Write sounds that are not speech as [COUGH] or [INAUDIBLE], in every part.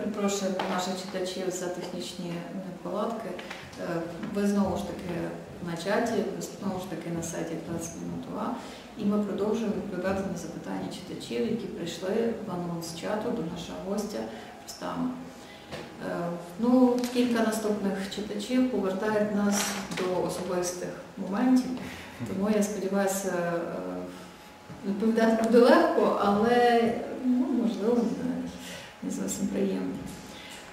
Перепрошую наших читачів за технічні неполадки. Е, Ви знову ж таки на чаті, ви знову ж таки на сайті 20 минут. І ми продовжуємо відповідати на запитання читачів, які прийшли в анонс чату до нашого гостя Рустама. Е, Ну, кілька наступних читачів повертають нас до особистих моментів, тому я сподіваюся, е, відповідати буде легко, але ну, можливо не, не зовсім приємно.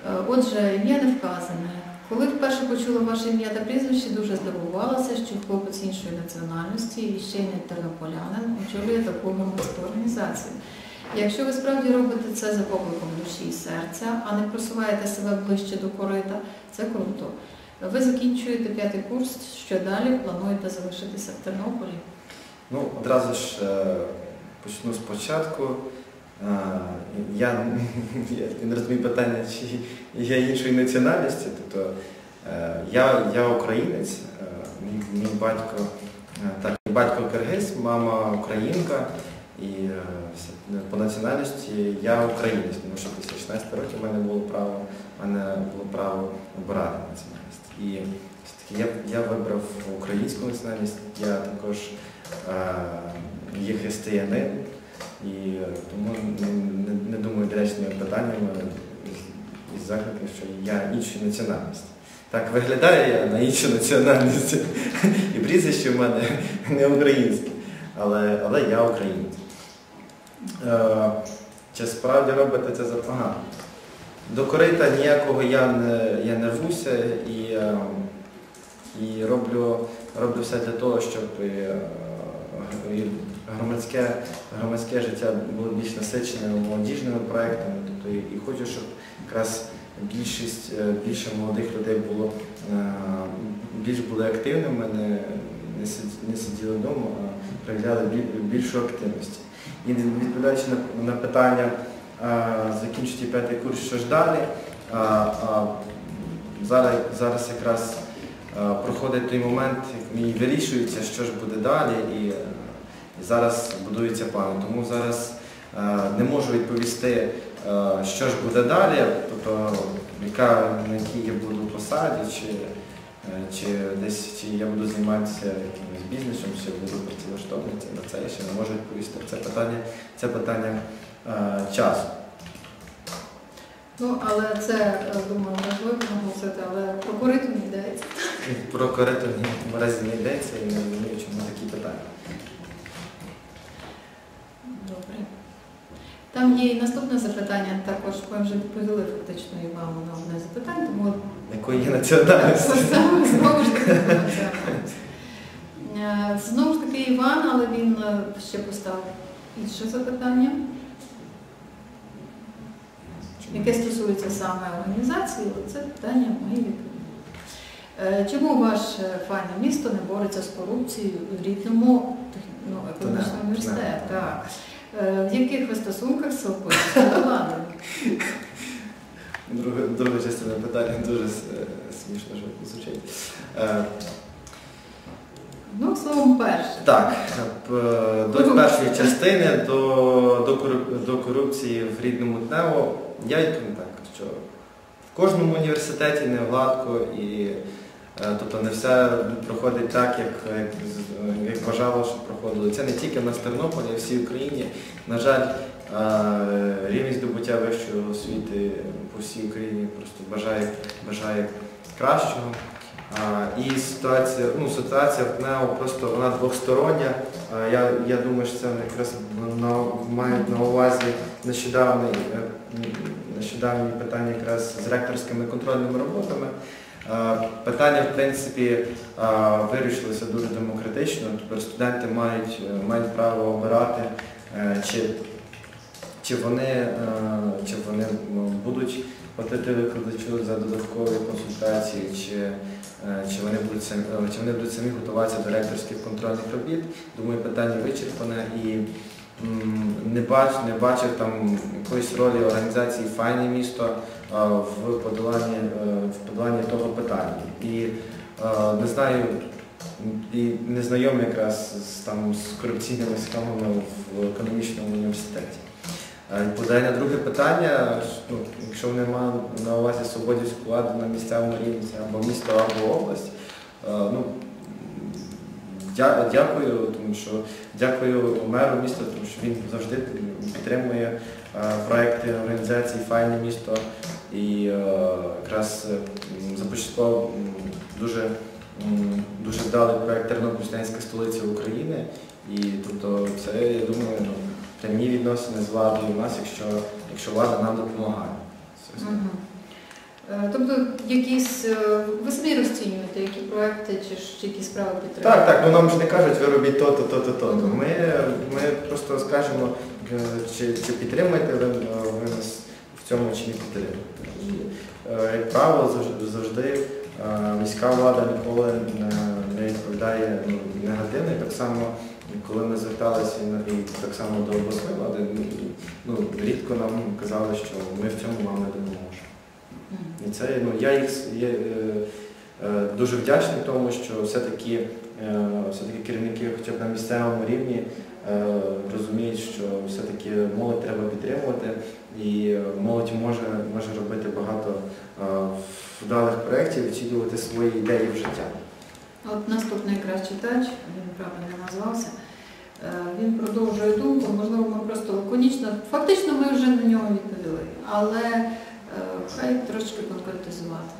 Е, Отже, ім'я не вказане. Коли вперше почула ваше ім'я та прізвище, дуже здивувалася, що хлопець іншої національності і ще й не тернополянин очолює таку громадську організацію. Якщо ви справді робите це за покликом душі і серця, а не просуваєте себе ближче до корита, це круто. Ви закінчуєте п'ятий курс, що далі плануєте залишитися в Тернополі? Ну, одразу ж е, почну спочатку. Я, я не розумію питання, чи я іншої національності. Тобто е, я, я українець, е, мій, мій батько, е, так, мій батько киргиз, мама українка. І е, по національності я українець, тому що після 16 років в мене було право, мене було право обирати національність. І я, я вибрав українську національність, я також є християнин, і тому не, не, думаю доречними питаннями із- закликів, що я іншої національності. Так виглядає я на іншу національність, [LAUGHS] і прізвище в мене [LAUGHS] не українське, але, але я українець. Е, Чи справді робите це запогано? До корита ніякого я не, я не рвуся і, е, і роблю, роблю все для того, щоб е, і громадське, громадське життя було більш насичене молодіжними проектами. Тобто, і, хочу, щоб якраз більшість, е, більше молодих людей було е, більш були активними, не, не сиділи вдома, а проявляли більшу активність. І відповідаючи на, питання, закінчити п'ятий курс, що ж далі, зараз, зараз якраз проходить той момент, як мені вирішується, що ж буде далі, і, е, і зараз будуються плани. Тому зараз не можу відповісти, що ж буде далі, тобто яка, на якій я буду посаді, чи, е, чи десь чи я буду займатися якимось бізнесом, чи буду працевлаштований, на це я ще не можу відповісти. Це питання, це питання е, часу. Ну, але це, е, думаю, важливо наголосити, але про кориту не йдеться. Про кориту наразі не йдеться і не розумію, чому такі питання. Добре. Там є і наступне запитання, також ми вже відповіли фактично Івану на одне запитання, тому Якої є національності? Знову ж таки. Е, Знову ж таки Іван, але він е, ще поставив інше запитання, яке стосується саме організації, це питання мої відповіді. Е, Чому ваше файне місто не бореться з корупцією в рідному ну, економічному університеті? так. Е, В яких ви стосунках з владою? Друга, друга частина питання дуже е, смішно що звучить. Е, Ну, словом, перше. Так, до першої частини до, до, до корупції в рідному ТНЕО я відповім так, що в кожному університеті не гладко і тобто не все проходить так, як, як, бажало, щоб проходило. Це не тільки в нас Тернополі, а в всій Україні. На жаль, е, рівень здобуття вищої освіти по всій Україні просто бажає, бажає кращого. І ситуація, ну, ситуація в КНЕО просто вона двостороння. Я, я думаю, що це якраз на, мають на увазі е, нещодавні питання якраз з ректорськими контрольними роботами. А, Питання, в принципі, вирішилося дуже демократично. Тепер студенти мають, е, мають право обирати, е, чи, чи вони, е, чи вони будуть платити викладачу за додаткові консультації, чи Е, чи вони будуть самі, е, чи вони будуть самі готуватися до ректорських контрольних робіт. Думаю, питання вичерпане і не бачу, не бачив там якоїсь ролі організації Файне місто е, в подоланні, е, в подоланні того питання. І е, не знаю, і не знайомий якраз з, там, з корупційними схемами в економічному університеті. Е, Відповідає на друге питання, ну, якщо мають на увазі свободівську владу на місцевому рівні або місто, або область. е, Ну, дя- дякую, тому що дякую меру міста, тому що він завжди підтримує е, проекти організації Файне місто і е, якраз е, започаткував дуже, дуже вдалий проект Тернопільська столиця України. І тобто це, я думаю, ну, прямі відносини з владою у нас, якщо, якщо влада нам допомагає. Е, Тобто якісь ви самі розцінюєте, які проекти чи, які справи підтримуєте? Так, так, ну нам ж не кажуть, ви робіть то-то, то-то, то-то. Мгм. Ми, ми просто скажемо, чи, чи підтримуєте ви, ви нас в цьому чи не підтримуєте. І, е, як правило, завжди, е, міська влада ніколи не, відповідає ну, негативно. І так само, коли ми зверталися і, так само до обласної влади, ну, рідко нам казали, що ми в цьому вам не допоможемо. І це ну, я їх є, е, дуже вдячний тому, що все-таки, е, все-таки керівники хоча б на місцевому рівні розуміють, що все-таки молодь треба підтримувати, і е, молодь може, може робити багато е, вдалих проєктів, втілювати свої ідеї в життя. От наступний якраз читач, він правда не назвався. е, Він продовжує думку, можливо, ми просто лаконічно. Фактично ми вже на нього відповіли, але е, хай трошки конкретизувати.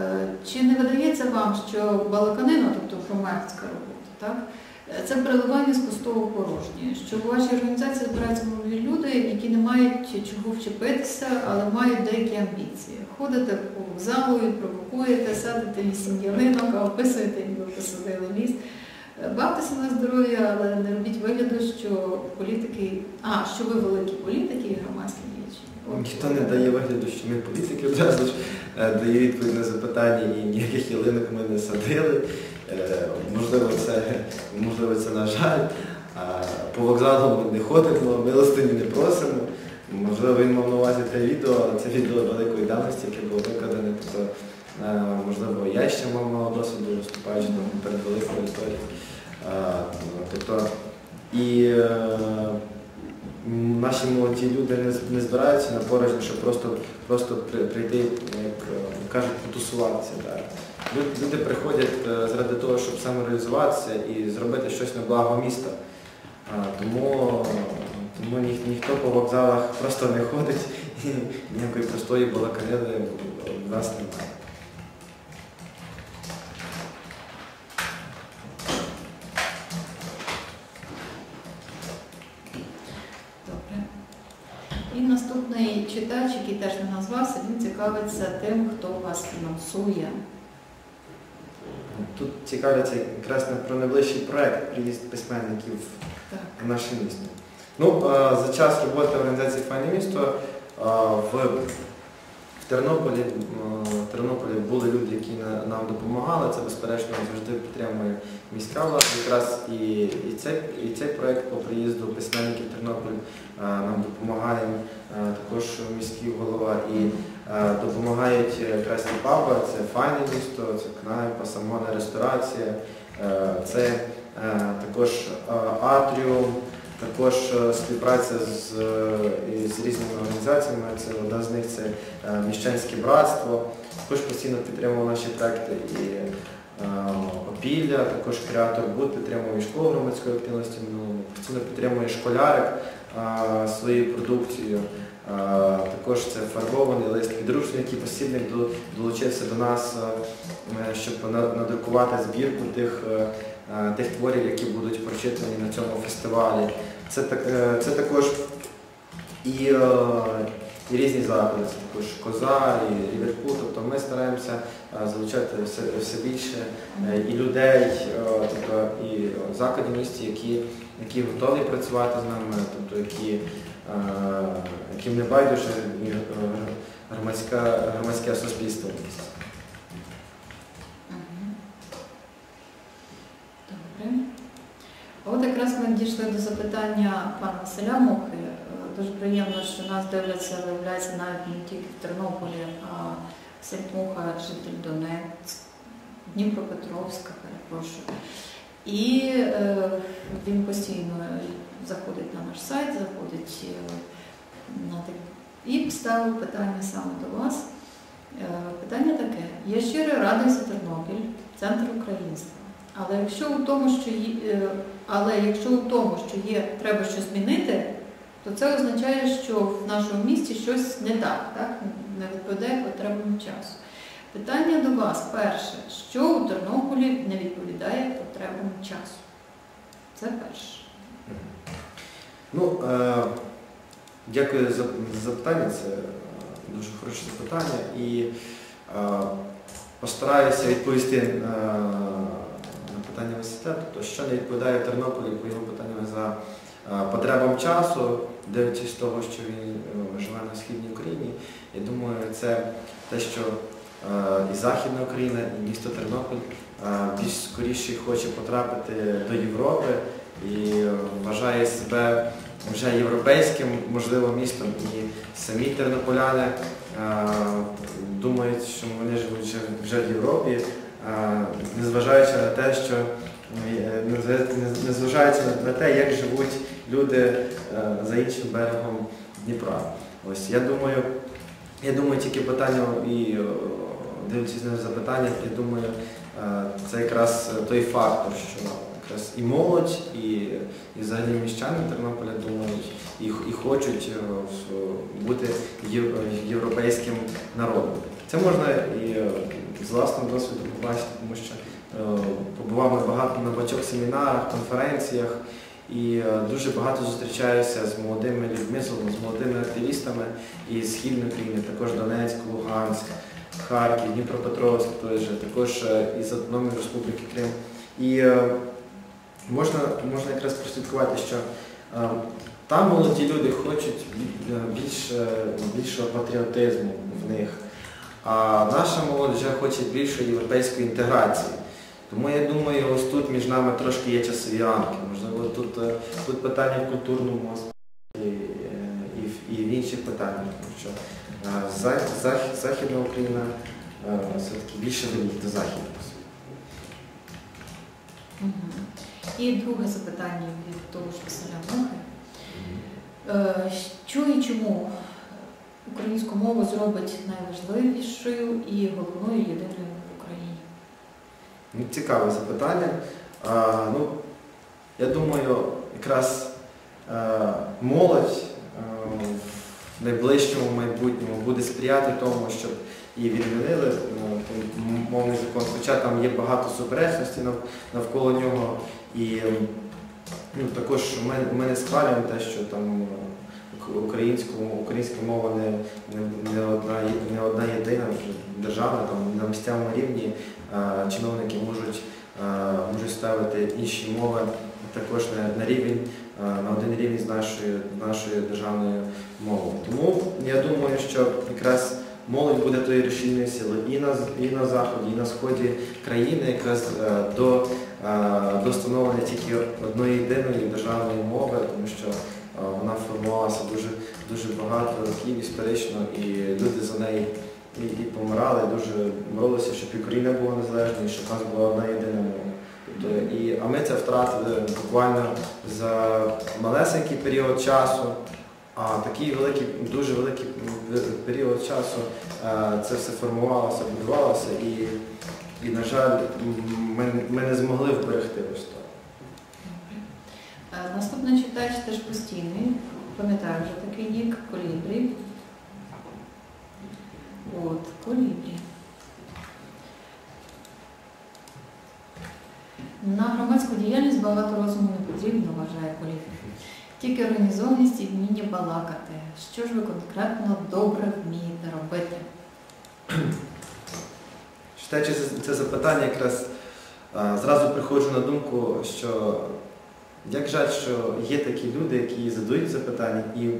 Е, Чи не видається вам, що балаканина, тобто громадська робота, так? Це переливання з пустого порожнє, що в вашій організації збираються нові люди, які не мають чого вчепитися, але мають деякі амбіції. Ходите по вокзалу і провокуєте, садите вісім ялинок, а описуєте, ніби посадили ліс. Е, Бавтеся на здоров'я, але не робіть вигляду, що політики, а що ви великі політики і громадські діячі. Ніхто не дає вигляду, що ми політики одразу ж е, дає відповідь на запитання і ніяких ялинок ми не садили. Е, Можливо, це, можливо, це на жаль. По вокзалу не ходимо, милостині не просимо. Можливо, він мав на увазі те відео, але це відео великої давності, яке було викладене. Тобто, е, можливо, я ще мав мало досвіду, виступаючи перед великою історією. Е, Тобто, і е, наші молоді люди не, збираються на порожні, щоб просто, просто прийти, як кажуть, потусуватися. Так. Лю- Люди приходять е, заради того, щоб самореалізуватися і зробити щось на благо міста. Тому, тому ніх, ніхто по вокзалах просто не ходить і ніякої простої балаканини в нас немає. Добре. І наступний читач, який теж не назвався, він цікавиться тим, хто вас фінансує. Тут цікавляться якраз про найближчий проект приїзд письменників Так. в наше місто. Ну, за час роботи організації Файне місто в, в Тернополі, в Тернополі були люди, які нам допомагали. Це безперечно завжди підтримує міська влада. Якраз і, і, цей, і цей проект по приїзду письменників в Тернополь нам допомагає також міський голова і допомагають якраз і паба, це файне місто, це кнайпа, самогонна ресторація, е, це е, також е, атріум, також е, співпраця з, е, із різними організаціями. Це одна з них це е, Міщанське братство, також постійно підтримував наші проекти і е, Опілля, також креатор Буд підтримує школу громадської активності минулому, постійно підтримує школярик е, своєю продукцією. Також це фарбований лист підручник, який посібник долучився до нас, е, щоб надрукувати збірку тих, е, е, тих творів, які будуть прочитані на цьому фестивалі. Це, так- це також і, і різні заходи, це також коза, і Ліверпуль. Тобто ми стараємося залучати все, все більше і людей, тобто і закладів місті, які, які готові працювати з нами, тобто які, яким не байдуже е, громадська, громадське суспільство. Добре. От якраз ми дійшли до запитання пана Василя Мухи. Е, Дуже приємно, що нас дивляться, виявляється, навіть не тільки в Тернополі, а Василь Муха, житель Донець, Дніпропетровська, перепрошую. І е, він постійно заходить на наш сайт, заходить е, на так- І ставив питання саме до вас. Е, Питання таке. Я щиро радий за Тернопіль, центр українства. Але якщо у тому, що є, е, але якщо у тому, що є, треба щось змінити, то це означає, що в нашому місті щось не так, так? не відповідає потребам часу. Питання до вас перше, що у Тернополі не відповідає потребам часу? Це перше. Ну, е, дякую за, за запитання, це е, дуже хороше запитання. І е, постараюся відповісти е, на питання Василя, тобто, що не відповідає Тернополі по його питанням за е, потребам часу, дивлячись того, що він е, живе на східній Україні. Я думаю, це те, що і Західна Україна, і місто Тернопіль більш скоріше хоче потрапити до Європи і вважає себе вже європейським, можливо, містом. І самі тернополяни е, думають, що вони живуть вже, в Європі, е, незважаючи на те, що е, незважаючи на- те, як живуть люди за іншим берегом Дніпра. Ось я думаю, я думаю, тільки питання і дивлячись на запитання, я думаю, це якраз той фактор, що якраз і молодь, і, і взагалі міщани Тернополя думають і, і хочуть е, бути єв- європейським народом. Це можна і е, з власного досвіду побачити, тому що е, побував багато на багатьох семінарах, конференціях. І дуже багато зустрічаюся з молодими людьми, з молодими активістами із Східної України, також Донецьк, Луганськ, Харків, Дніпропетровськ, той же, також із Автономної Республіки Крим. І можна, можна якраз прослідкувати, що е, там молоді люди хочуть більше, більшого патріотизму в них, а наша молодь вже хоче більшої європейської інтеграції. Тому я думаю, ось тут між нами трошки є часові рамки. Можливо, тут, е, тут питання в культурному аспекті е, і, і в інших питаннях, тому що е, Зах- Зах- Західна Україна все-таки більше до Західного. Мгм. І друге запитання від того ж Василя Мухи. Е, Що і чому українську мову зробить найважливішою і головною єдиною в Україні? Ну, Цікаве запитання. А, ну, я думаю, якраз е, молодь е, в найближчому майбутньому буде сприяти тому, щоб і відмінили е, мовний закон, хоча там є багато суперечностей нав- навколо нього. І ем, ну, також ми, ми не схвалюємо те, що там е, українська мова не, не, не, одна, не одна єдина держава, там на місцевому рівні е, чиновники можуть, е, можуть ставити інші мови також на, на рівень, е, на один рівень з нашою, нашою державною мовою. Тому я думаю, що якраз молодь буде тою рішильною силою і на, і на заході, і на сході країни, якраз е, до, е, до встановлення тільки одної єдиної державної мови, тому що е, вона формувалася дуже, дуже багато років історично, і люди за неї і, і помирали, дуже боролися, щоб Україна була незалежною, щоб у нас була одна єдина мова. Тобто, і, а ми це втратили буквально за малесенький період часу, а такий великий, дуже великий період часу е, це все формувалося, будувалося і, і на жаль, ми, ми не змогли вберегти ось то. Е, Наступний читач теж постійний. Пам'ятаю вже такий нік Колібрі. От, Колібрі. На громадську діяльність багато розуму не потрібно, вважає Колібрі. Тільки організованість і вміння балакати. Що ж ви конкретно добре вмієте робити? Читаючи це- запитання, якраз зразу приходжу на думку, що як жаль, що є такі люди, які задають запитання, і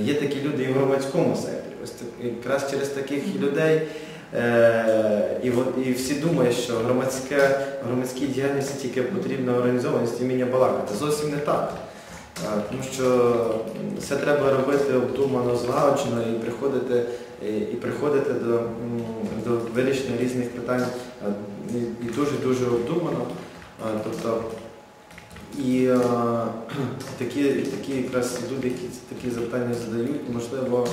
є такі люди і в громадському секторі. Ось якраз через таких людей е, і, і всі думають, що громадське, громадській діяльності тільки потрібна організованість і вміння балакати. Зовсім не так. Е, Тому що все треба робити обдумано, злагоджено і приходити, і, і приходити до, до вирішення різних питань е, і- дуже-дуже обдумано. Е, Тобто І е, [CLEARS THROAT] такі, такі якраз люди, які такі запитання задають, можливо,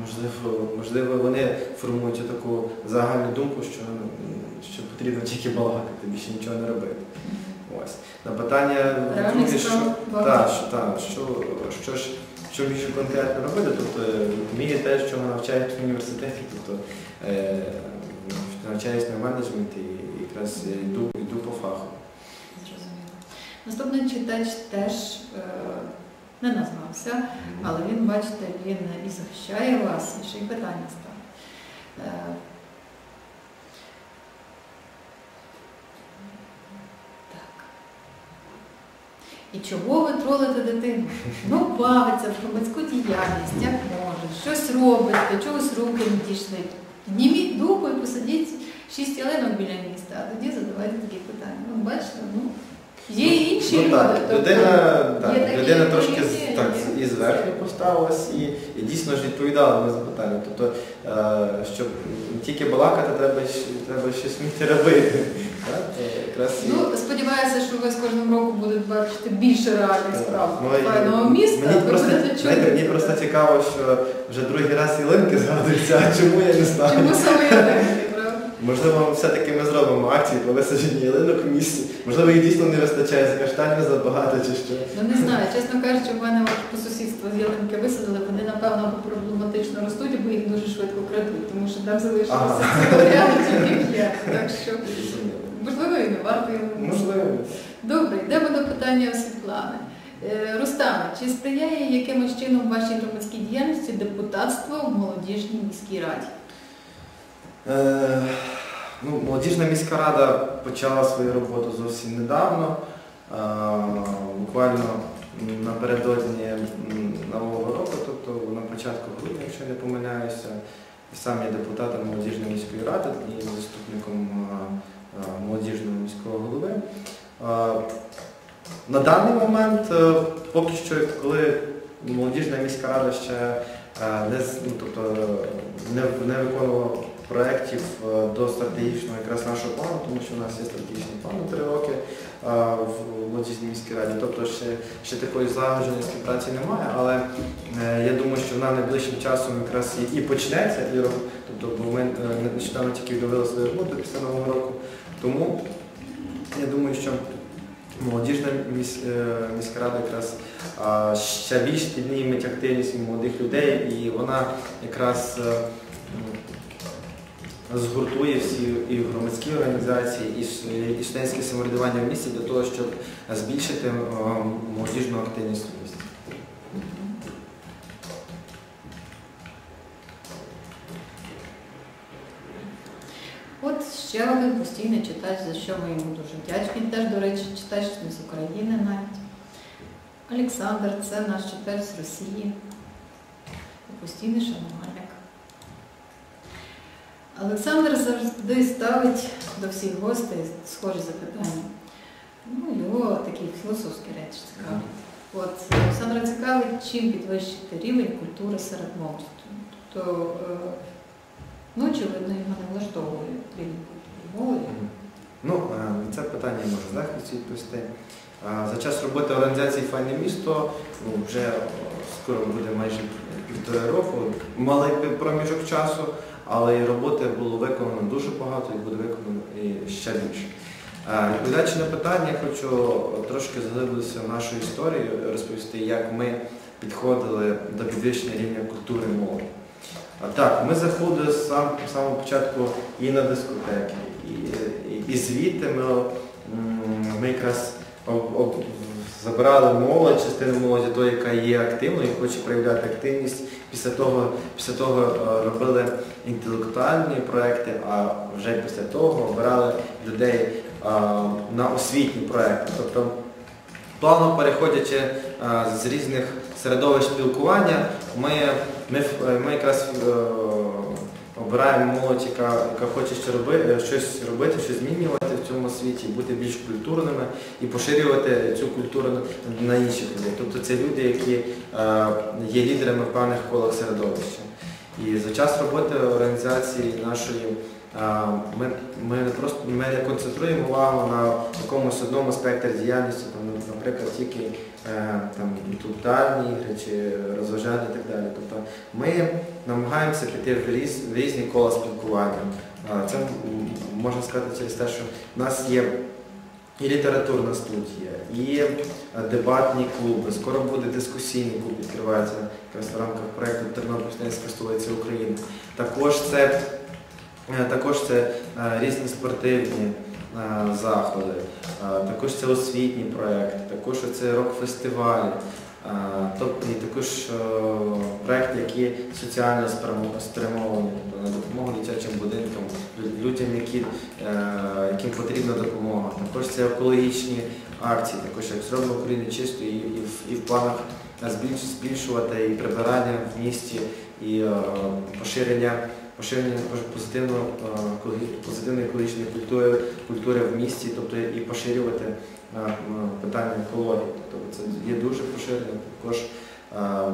можливо, можливо, вони формують таку загальну думку, що, що потрібно тільки балакати, більше нічого не робити. Ось. На питання друге, що, та, що, та, що, що ж що більше конкретно робити, тобто вміє те, що навчають в університеті, тобто е, навчаюсь на менеджменті і якраз йду, йду по фаху. Зрозуміло. Наступний читач теж е, не назвався, але він, бачите, він і захищає вас, і ще й питання став. Е, І чого ви тролите дитину? Ну, бавиться в громадську діяльність, як може, щось робить, до чогось руки не дійшли. Німіть дупу і посадіть шість ялинок біля міста, а тоді задавайте такі питання. Ну, бачите, ну, є і інші Ну, люди. так, тобто людина, так, є людина трошки з- так, і зверху поставилась і, і дійсно ж відповідала на запитання. Тобто, е, щоб тільки балакати, треба, треба щось вміти робити. [LAUGHS] Ну, сподіваюся, що ви з кожним роком будете бачити більше реальних справ Ну, файного міста. Мені просто, знаєте, мені просто цікаво, що вже другий раз ялинки згадуються, а чому я не знаю. Чому саме ялинки? Можливо, все-таки ми зробимо акції по висадженню ялинок у місті. Можливо, їх дійсно не вистачає з каштанів забагато чи що. Ну не знаю, чесно кажучи, в мене по сусідству з ялинки висадили, вони напевно проблематично ростуть, бо їх дуже швидко крадуть, тому що там залишилося цього тільки п'ять. Так що можливо і не варто його. Можливо. Добре, йдемо до питання Світлани. Е, Рустаме, чи сприяє якимось чином вашій громадській діяльності депутатство в молодіжній міській раді? Е, ну, молодіжна міська рада почала свою роботу зовсім недавно. Е, буквально напередодні Нового року, тобто на початку грудня, якщо не помиляюся, сам я депутатом молодіжної міської ради і заступником е, молодіжного міського голови. На даний момент, поки що, коли молодіжна міська рада ще не, ну, тобто, не, не виконувала проєктів е, до стратегічного якраз нашого плану, тому що у нас є стратегічний план на три роки е, в молодіжній міській раді. Тобто ще, ще такої злагодженої співпраці немає, але е, я думаю, що вона найближчим часом якраз і, і почнеться. І, тобто, бо ми нещодавно тільки відновили свою роботу після Нового року. Тому я думаю, що молодіжна міська рада якраз ще більш підніметь активність молодих людей, і вона якраз згуртує всі і громадські організації, і, студентське самоврядування в місті для того, щоб збільшити е, молодіжну активність в місті. От ще один постійний читач, за що ми йому дуже вдячні. Теж, до речі, читач з України навіть. Олександр, це наш читач з Росії. Постійний шанувальник. Олександр завжди ставить до всіх гостей схожі запитання. Ну, його такі філософські речі цікавлять. От Олександра цікавить, чим підвищити рівень культури серед молоді. Тобто, е, ну, очевидно, його не влаштовує рівень культури молоді. Ну, е, це питання може захист відповісти. Е, За час роботи організації Файне місто ну, вже скоро буде майже півтора року, малий проміжок часу, але і роботи було виконано дуже багато і буде виконано і ще більше. Е, Відповідаючи на питання, я хочу трошки заглибитися в нашу історію, розповісти, як ми підходили до підвищення рівня культури мови. Так, ми заходили з сам, самого початку і на дискотеки, і, і, і звідти ми, ми якраз об- об- забирали молодь, частину молоді, тої, яка є активною і хоче проявляти активність. Після того, після того е, робили інтелектуальні проекти, а вже після того обирали людей е, на освітні проекти. Тобто плавно переходячи е, з різних середовищ спілкування, ми, ми, ми якраз обираємо молодь, яка, яка хоче щось робити, щось змінювати в цьому світі, бути більш культурними і поширювати цю культуру на- інших людей. Тобто це люди, які е, є лідерами в певних колах середовища. І за час роботи організації нашої ми, ми просто ми не концентруємо увагу на якомусь одному спектрі діяльності, там, наприклад, тільки е, там, інтелектуальні ігри чи розважальні і так далі. Тобто ми намагаємося піти в різні кола спілкування. Це можна сказати через те, що в нас є і літературна студія, і е, дебатні клуби. Скоро буде дискусійний клуб, відкривається в рамках проєкту Тернопільська столиця України. Також це, е, також це е, різні спортивні заходи, також це освітній проєкт, також це рок-фестивалі. Е, Тобто і також е, проєкти, які соціально спрямовані, тобто на допомогу дитячим будинкам, людям, які, е, яким потрібна допомога. Також це екологічні акції, також як зробимо Україну чисто і, і, в, планах збільшувати і прибирання в місті, і поширення, поширення позитивного, е, позитивної екологічної культури, культури в місті, тобто і поширювати е, питання екології. Тобто це є дуже поширено. Також е,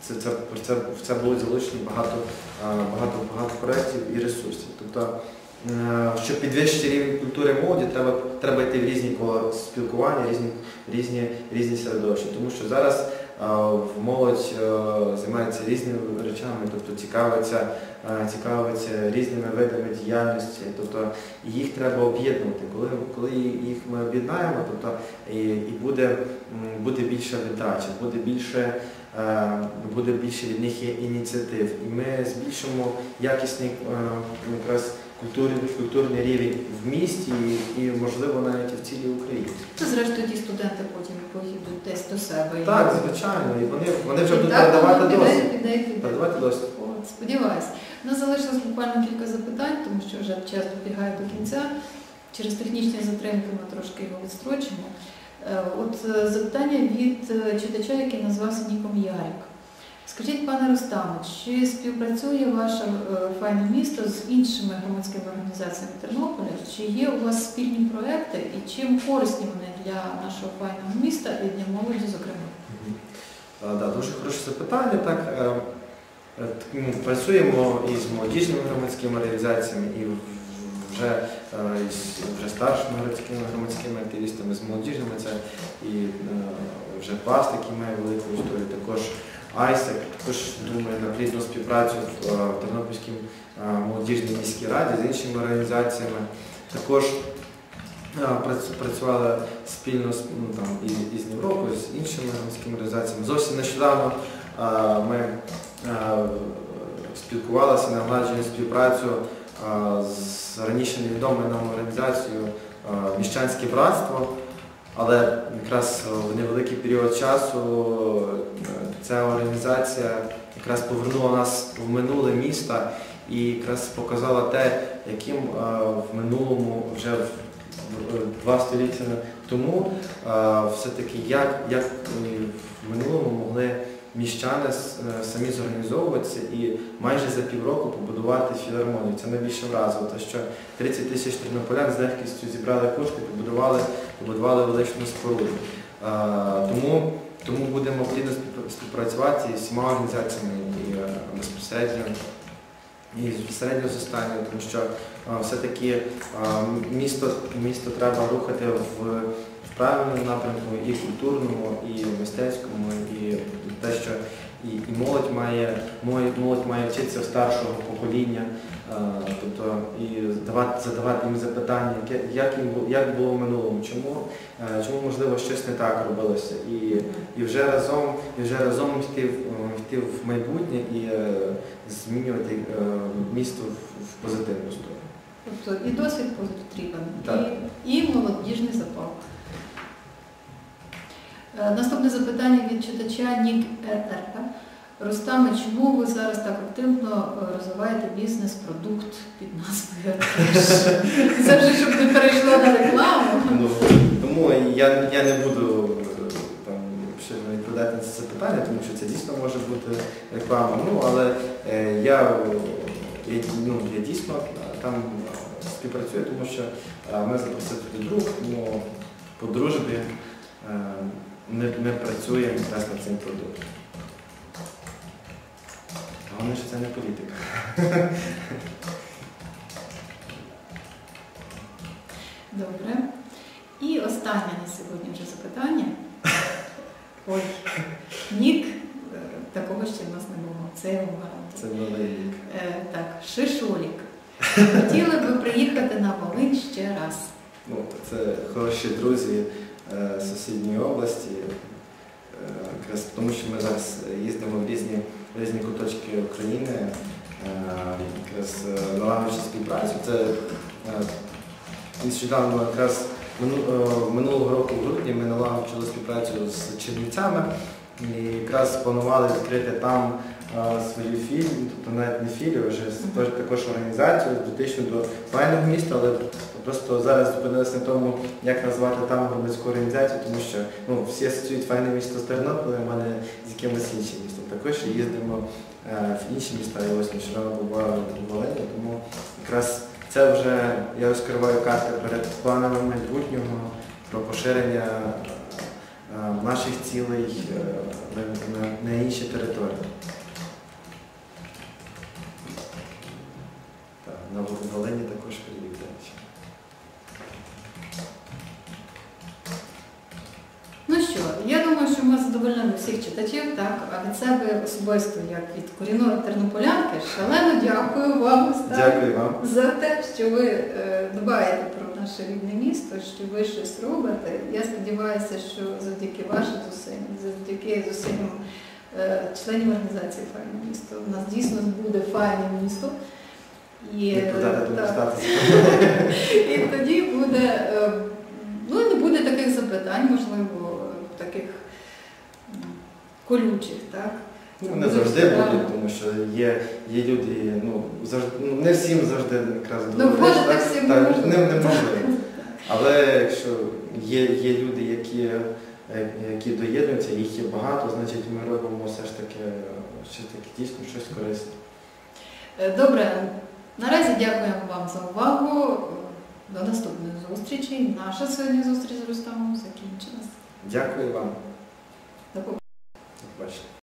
це, це, це, це будуть залучені багато, багато, багато проєктів і ресурсів. Тобто, щоб підвищити рівень культури молоді, треба, треба йти в різні кола спілкування, різні, різні, різні середовища. Тому що зараз молодь е, займається різними речами, тобто цікавиться, е, цікавиться різними видами діяльності, тобто їх треба об'єднувати. Коли, коли їх ми об'єднаємо, тобто і, і буде, буде більше віддачі, буде більше, е, буде більше від них ініціатив. І ми збільшимо якісний е, якраз культурний, культурний рівень в місті і, і можливо навіть і в цілій Україні. Це зрештою ті студенти потім поїдуть десь до себе. Так, звичайно, і вони, вони вже І будуть так передавати досвід. Передавати. От. У нас залишилось буквально кілька запитань, тому що вже час добігає до кінця. Через технічні затримки ми трошки його відстрочимо. Е, От е, запитання від е, читача, який назвався Ніком Ярик. Скажіть, пане Рустаме, чи співпрацює ваше е, файне місто з іншими громадськими організаціями Тернополя? Чи є у вас спільні проекти і чим корисні вони для нашого файного міста і для молоді, зокрема? Да, дуже хороше запитання. Так, е, е, т- ну, працюємо і з молодіжними громадськими організаціями, і вже, е, із вже старшими громадськими, громадськими активістами, з молодіжними це і е, вже пласт, який має велику історію, також АЙСЕК, також думаю на плідну співпрацю в, е, Тернопільській е, молодіжній міській раді з іншими організаціями. Також е, працювали спільно з, ну, там, і, і з Європою, з іншими громадськими організаціями. Зовсім нещодавно ми спілкувалися, налагоджені співпрацю з раніше невідомою нам організацією Міщанське братство. Але якраз в невеликий період часу ця організація якраз повернула нас в минуле міста і якраз показала те, яким в минулому вже два століття тому все-таки як, як в минулому могли міщани е, самі зорганізовуватися і майже за півроку побудувати філармонію. Це найбільше вразило, те, що 30 тисяч тернополян з легкістю зібрали кошти, побудували, побудували величну споруду. Тому, тому будемо плідно співпрацювати з всіма організаціями і безпосередньо і безпосередньо з останньою, тому що все-таки місто, місто треба рухати в, правильному напрямку і культурному, і мистецькому, і те, що і, і молодь має молодь, має вчитися старшого покоління, тобто і давати, задавати їм запитання, як їм як було в минулому, чому, е, чому можливо щось не так робилося. І, і вже разом, і вже разом йти, в- йти в майбутнє і е, змінювати е, місто в, в позитивну сторону. Тобто і досвід потрібен, Так. і, і молодіжний запал. Наступне запитання від читача Нік РР. Рустаме, чому ви зараз так активно е, розвиваєте бізнес-продукт під назвою Це вже щоб не перейшло на рекламу. Ну, тому я, я не буду е, там відповідати на це запитання, тому що це дійсно може бути реклама. Ну, але е, я, я, ну, я дійсно там е, співпрацюю, тому що е, ми запросили туди друг, тому по дружбі е, ми, ми працюємо над цим продуктом. Головне, що це не політика. Добре. І останнє на сьогодні вже запитання. Ой, нік е, такого ще в нас не було. Це я вам гарантую. Це малий нік. Е, так, Шишолік. Хотіли би приїхати на Волинь ще раз. Ну, Це хороші друзі е, сусідньої області, е, якраз тому що ми зараз е, їздимо в різні різні куточки України, е, якраз е, налагоджуючи співпрацю. Це е, нещодавно якраз е, минулого року в грудні ми налагоджували співпрацю з Чернівцями і якраз планували відкрити там е, свою філію, тобто навіть не філію, а вже також організацію дотичну до файного міста, але просто зараз зупинилися на тому, як назвати там громадську організацію, тому що ну, всі асоціюють файне місто з Тернополем, а не якимось іншим містом. Також їздимо е, в інші міста, я ось нещодавно була в Волині, тому якраз це вже я розкриваю карти перед планами майбутнього про поширення е, наших цілей е, на, інші території. На Волині також приїхали. Я думаю, що ми задовольнили всіх читачів, так, а від себе особисто, як від корінної тернополянки, шалено дякую вам Остап, Дякую вам. за те, що ви е, дбаєте про наше рідне місто, що ви щось робите. Я сподіваюся, що завдяки вашим зусиллям, завдяки зусиллям е, членів організації Файне місто, у нас дійсно буде файне місто. І, до так. [LAUGHS] І тоді буде, е, ну не буде таких запитань, можливо, таких колючих, так? Ну, Вони завжди будуть, тому що є, є люди, ну, завжди, ну, не всім завжди якраз Ну, доведеш, так? всім Так, неможливо. не- неможливо. [LAUGHS] Але якщо є, є люди, які, е, які доєднуються, їх є багато, значить ми робимо все ж таки, е, щось таке дійсно щось корисне. Е, Добре, наразі дякуємо вам за увагу. До наступної зустрічі. Наша сьогодні зустріч з Рустамом закінчилась. Дякую вам. До побачення.